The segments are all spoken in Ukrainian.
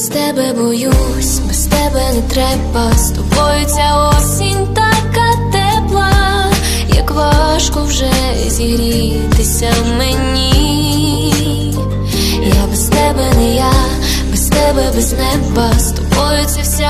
Без тебе боюсь, без тебе не треба. З тобою ця осінь така тепла, як важко вже зігрітися мені. Я без тебе не я, без тебе без неба. З тобою це вся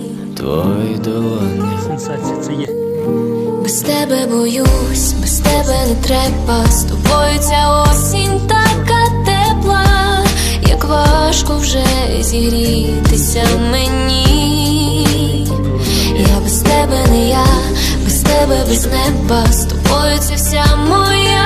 Твої долоні Сенсація це є. Без тебе боюсь, без тебе не треба. З тобою ця осінь така тепла, як важко вже зігрітися мені. Я без тебе не я, без тебе без неба. З тобою це вся моя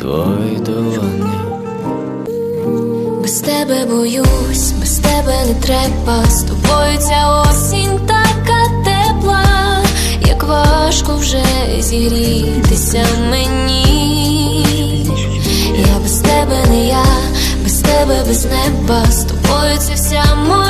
Твої долоні Без тебе боюсь, без тебе не треба. З тобою ця осінь така тепла, як важко вже зігрітися мені. Я без тебе не я, без тебе без неба. З тобою це вся моя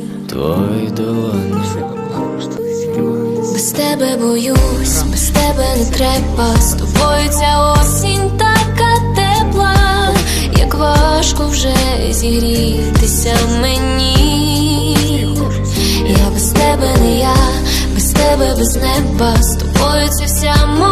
Твої долоні Без тебе боюсь, без тебе не треба. З тобою ця осінь така тепла, як важко вже зігрітися мені. Я без тебе не я, без тебе без неба. З тобою це вся моя